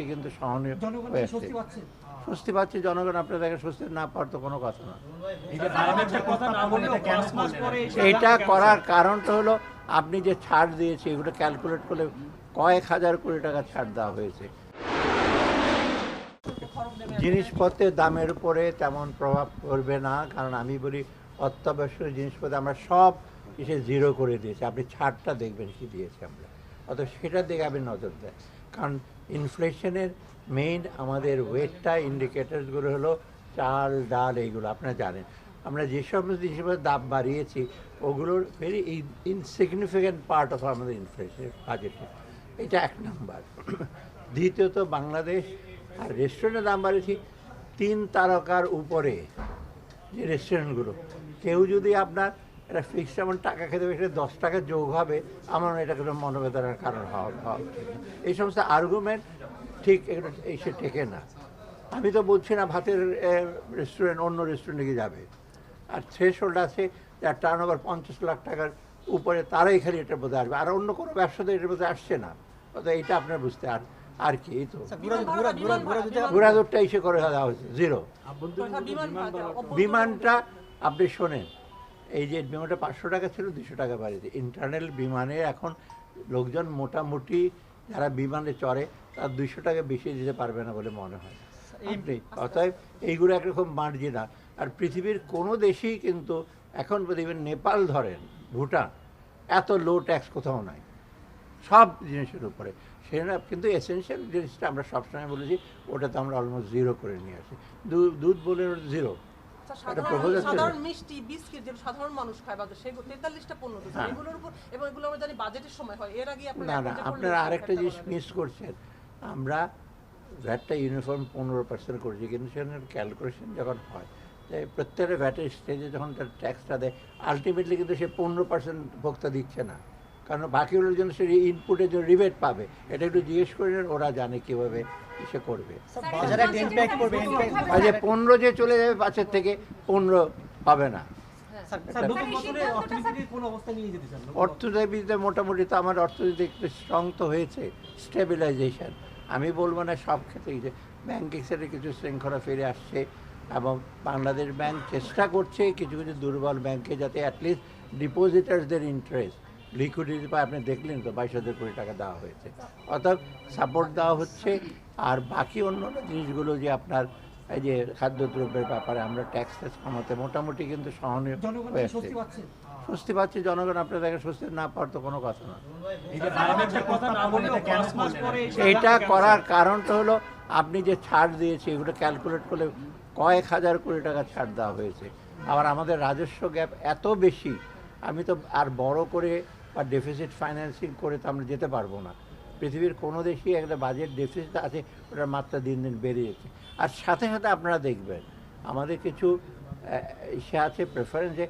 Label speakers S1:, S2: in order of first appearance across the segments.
S1: মোটামুটি কিন্তু সহনীয়
S2: স্বস্তি পাচ্ছে?
S1: জনগণ আপনার দেখে স্বস্তি না পাওয়ার তো কোনো কথা না। এইটা করার কারণটা হলো আপনি যে ছাড় দিয়েছে এগুলো ক্যালকুলেট করলে কয়েক হাজার কোটি টাকা ছাড় দেওয়া হয়েছে। জিনিসপত্রের দামের উপরে তেমন প্রভাব পড়বে না কারণ আমি বলি অত্যাবশ্যক জিনিসপত্র আমরা সব এসে জিরো করে দিয়েছি। আপনি ছাড়টা দেখবেন কি দিয়েছি আমরা। অত সেটার দিকে আপনি নজর দেন। কারণ ইনফ্লেশনের মেইন আমাদের ওয়েটটা ইন্ডিকেটার্সগুলো হলো চাল, ডাল এইগুলো, আপনারা জানেন। আমরা যে সমস্ত জিনিসপত্রের দাম বাড়িয়েছি, ওগুলোর ভেরি ইনসিগনিফিক্যান্ট পার্ট অফ আমাদের ইনফ্লেশনের বাজেটে এটা এক নাম্বার দ্বিতীয়ত বাংলাদেশ, আর রেস্টুরেন্টের দাম বাড়িয়েছি, তিন তারকার উপরে যে রেস্টুরেন্টগুলো কেউ যদি আপনার একটা ফিক্সড অ্যামাউন্ট টাকা খেতে বসে দশ টাকা যোগ হবে আমার মনে হয় এটা কোনো মনোবেদনার কারণ হওয়া হওয়া এই সমস্ত আর্গুমেন্ট ঠিক এগুলো এসে টেকে না। আমি তো বলছি না ভাতের রেস্টুরেন্ট অন্য রেস্টুরেন্টে গিয়ে যাবে। আর থ্রেশ হোল্ড আছে যার টার্ন ওভার পঞ্চাশ লাখ টাকার উপরে তারাই খালি এটার মধ্যে আসবে। আর অন্য কোনো ব্যবসা তো এটার মধ্যে আসছে না। অর্থাৎ এইটা আপনার বুঝতে আর আর কি এই তো। ঘোরাদৌড়টা এসে করে দেওয়া হয়েছে জিরো বিমানটা আপনি শোনেন। এই যে বিমানটা পাঁচশো টাকা ছিল দুশো টাকা বাড়িতে ইন্টারনাল বিমানে এখন লোকজন মোটামুটি যারা বিমানে চড়ে তার দুশো টাকা বেশি দিতে পারবে না বলে মনে হয়। আপনি অতএব এইগুলো একরকম মার্জিনা আর পৃথিবীর কোনো দেশেই কিন্তু এখন দেখবেন নেপাল ধরেন ভুটান এত লো ট্যাক্স কোথাও নাই। সব জিনিসের উপরে। সেটা কিন্তু এসেনশিয়াল জিনিসটা আমরা সবসময় বলেছি ওটা তো আমরা অলমোস্ট জিরো করে নিয়ে আসি। দুধ বলে জিরো।
S3: সাধারণ মিষ্টি বিস্কিট যেগুলো সাধারণ মানুষ খায় বাজার সেগুলো তেতাল্লিশটা পণ্য
S1: হ্যাঁ।
S3: এগুলোর উপর এবং এগুলো আমরা জানি বাজেটের সময় হয়। এর আগে
S1: আপনারা আরেকটা জিনিস মিস করছেন। আমরা ভ্যাটটা ইউনিফর্ম পনেরো পার্সেন্ট করেছি কিন্তু সেখানে ক্যালকুলেশন যখন হয় প্রত্যেকটা ভ্যাটের স্টেজে যখন তার ট্যাক্সটা দেয় আলটিমেটলি কিন্তু সে পনেরো পার্সেন্ট ভোক্তা দিচ্ছে না। কারণ বাকিগুলোর জন্য সে ইনপুটের জন্য রিবেট পাবে এটা একটু জিজ্ঞেস করে নেন ওরা জানে কীভাবে সে করবে। যে পনেরো যে চলে যাবে পাঁচের থেকে পনেরো পাবে না।
S2: চান?
S1: অর্থনীতিতে মোটামুটি তো আমার অর্থনীতি একটু স্ট্রং তো হয়েছে স্টেবিলাইজেশন আমি বলব না সব ক্ষেত্রেই যে ব্যাংকিং সেক্টরে কিছু শৃঙ্খলা ফিরে আসছে এবং বাংলাদেশ ব্যাংক চেষ্টা করছে কিছু কিছু দুর্বল ব্যাংকে যাতে অ্যাটলিস্ট ডিপোজিটার্সদের ইন্টারেস্ট লিকুইডিটি পায় আপনি দেখলেন তো বাইশ হাজার কোটি টাকা দেওয়া হয়েছে। অর্থাৎ সাপোর্ট দেওয়া হচ্ছে আর বাকি অন্য অন্য জিনিসগুলো যে আপনার এই যে খাদ্যদ্রব্যের ব্যাপারে আমরা ট্যাক্স ট্যাক্স কমাতে মোটামুটি কিন্তু সহনীয়
S2: জনগণ
S1: হয়ে আসছে
S2: স্বস্তি পাচ্ছে?
S1: জনগণ আপনার দেখে স্বস্তি না পাওয়ার তো কোনো কথা না। এইটা করার কারণটা হলো আপনি যে ছাড় দিয়েছে এগুলো ক্যালকুলেট করলে কয়েক হাজার কোটি টাকা ছাড় দেওয়া হয়েছে। আবার আমাদের রাজস্ব গ্যাপ এত বেশি আমি তো আর বড় করে বা ডেফিসিট ফাইন্যান্সিং করে তো আমরা যেতে পারব না। পৃথিবীর কোনো দেশেই একটা বাজেট ডেফিসিট আছে ওটার মাত্রা দিন দিন বেড়ে যাচ্ছে আর সাথে সাথে আপনারা দেখবেন আমাদের কিছু সে আছে প্রেফারেন্সে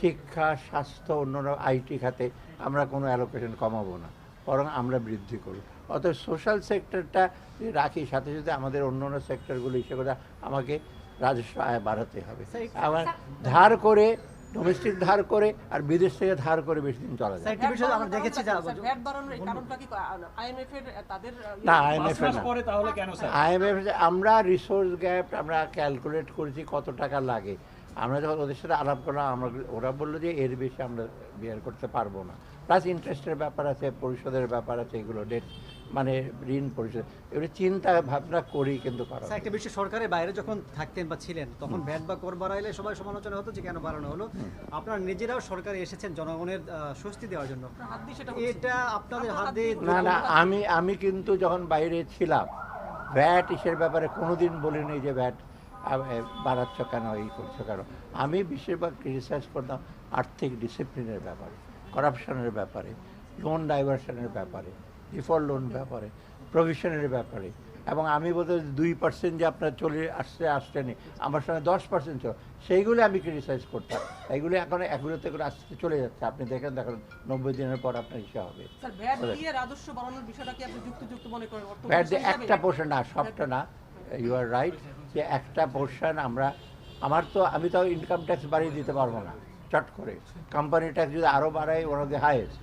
S1: শিক্ষা স্বাস্থ্য অন্যান্য আইটি খাতে আমরা কোনো অ্যালোকেশন কমাবো না। বরং আমরা বৃদ্ধি করব। অতএব সোশ্যাল সেক্টরটা রাখি সাথে সাথে আমাদের অন্য অন্য সেক্টরগুলো হিসেবে আমাকে রাজস্ব আয় বাড়াতে হবে। আবার ধার করে ডোমেস্টিক ধার করে আর বিদেশ থেকে ধার করে বেশি দিন চলা যায়।
S2: একটি বিষয় আমরা দেখেছি যা
S3: ভ্যাট বাড়ানোর এই কারণটা কি? আইএমএফ এর তাদের আহ,
S1: না আইএমএফ
S4: মাস
S1: না।
S4: পরে তাহলে কেন স্যার
S1: আইএমএফ আমরা রিসোর্স গ্যাপ আমরা ক্যালকুলেট করেছি কত টাকা লাগে। আমরা যখন ওদের সাথে আলাপ করলাম আমরা ওরা বলল যে এর বেশি আমরা বিয়ার করতে পারব না। প্লাস ইন্টারেস্টের ব্যাপার আছে পরিশোধের ব্যাপার আছে এগুলো ডেট মানে ঋণ পরিশোধ। এগুলো চিন্তা ভাবনা করি কিন্তু করা
S5: একটা বিষয় সরকারের বাইরে যখন থাকতেন বা ছিলেন তখন ভ্যাট বা কর বাড়াইলে সবাই সমালোচনা হতো যে কেন বাড়ানো হলো। আপনারা নিজেরাও সরকারে এসেছেন জনগণের স্বস্তি দেওয়ার জন্য। এটা আপনাদের হাত দিয়ে
S1: না না আমি আমি কিন্তু যখন বাইরে ছিলাম ভ্যাট ইসের ব্যাপারে কোনোদিন বলিনি যে ভ্যাট বাড়াচ্ছ কেন এই করছ কেন। আমি বেশিরভাগ ক্রিটিসাইজ করতাম আর্থিক ডিসিপ্লিনের ব্যাপারে করাপশনের ব্যাপারে লোন ডাইভার্সনের ব্যাপারে। ডিফল্ট লোন ব্যাপারে প্রভিশনের ব্যাপারে। এবং আমি বোধহয় দুই পার্সেন্ট যে আপনার চলে আসছে আসছেনি আমার সঙ্গে দশ পার্সেন্ট ছিল সেইগুলো আমি ক্রিটিসাইজ করতাম। এইগুলো এখন এগুলোতে করে আস্তে চলে যাচ্ছে। আপনি দেখেন দেখেন নব্বই দিনের পর আপনার ইসে হবে।
S3: ভ্যাট দিয়ে?
S1: একটা পোর্শন না সবটা না। ইউ আর রাইট যে একটা পোর্শন আমরা আমার তো আমি তো ইনকাম ট্যাক্স বাড়িয়ে দিতে পারব না চট করে। কোম্পানি ট্যাক্স যদি আরও বাড়াই ওরা দি হাইয়েস্ট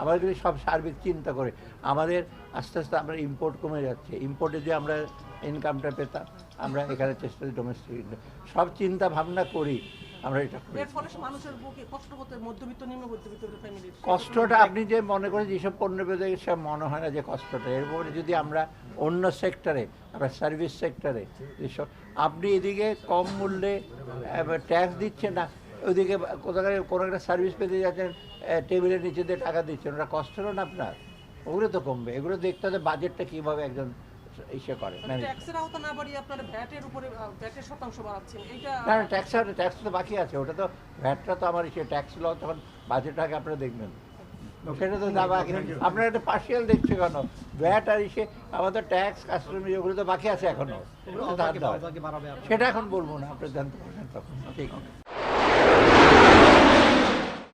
S1: আমাদের যদি সব সার্বিক চিন্তা করে আমাদের আস্তে আস্তে আমরা ইম্পোর্ট কমে যাচ্ছে। ইম্পোর্টে যে আমরা ইনকামটা পেতাম আমরা এখানে চেষ্টা করি ডোমেস্টিক সব চিন্তা ভাবনা করি আমরা এটা করি কষ্টটা আপনি যে মনে করেন যেসব পণ্য পেতে সব মনে হয় না যে কষ্টটা। এরপরে যদি আমরা অন্য সেক্টরে আমরা সার্ভিস সেক্টরে যেসব আপনি এদিকে কম মূল্যে ট্যাক্স দিচ্ছেন না ওইদিকে কোথাও কোনো একটা সার্ভিস পেতে যাচ্ছেন টেবিলের নিচে দিয়ে টাকা দিচ্ছেন ওটা কষ্ট হলো না আপনার? ওগুলো তো কমবে। এগুলো দেখতে হবে বাজেটটা কীভাবে একজন ইসে করে manage
S3: ট্যাক্সের আওতা না বাড়িয়ে আপনারা ভ্যাটের উপরে ভ্যাটের শতাংশ বাড়াচ্ছেন এইটা
S1: না না ট্যাক্স ট্যাক্স তো বাকি আছে। ওটা তো ভ্যাটটা তো আমার সে ট্যাক্স ল তখন বাজেট আগে আপনারা দেখবেন। সেটা তো আপনারা একটা পার্সিয়াল দেখছে কেন? ভ্যাট আর ইসে আমাদের ট্যাক্স কাস্টম তো বাকি আছে
S5: এখনও।
S1: সেটা এখন বলব না আপনি জানতে পারবেন তখন। ঠিক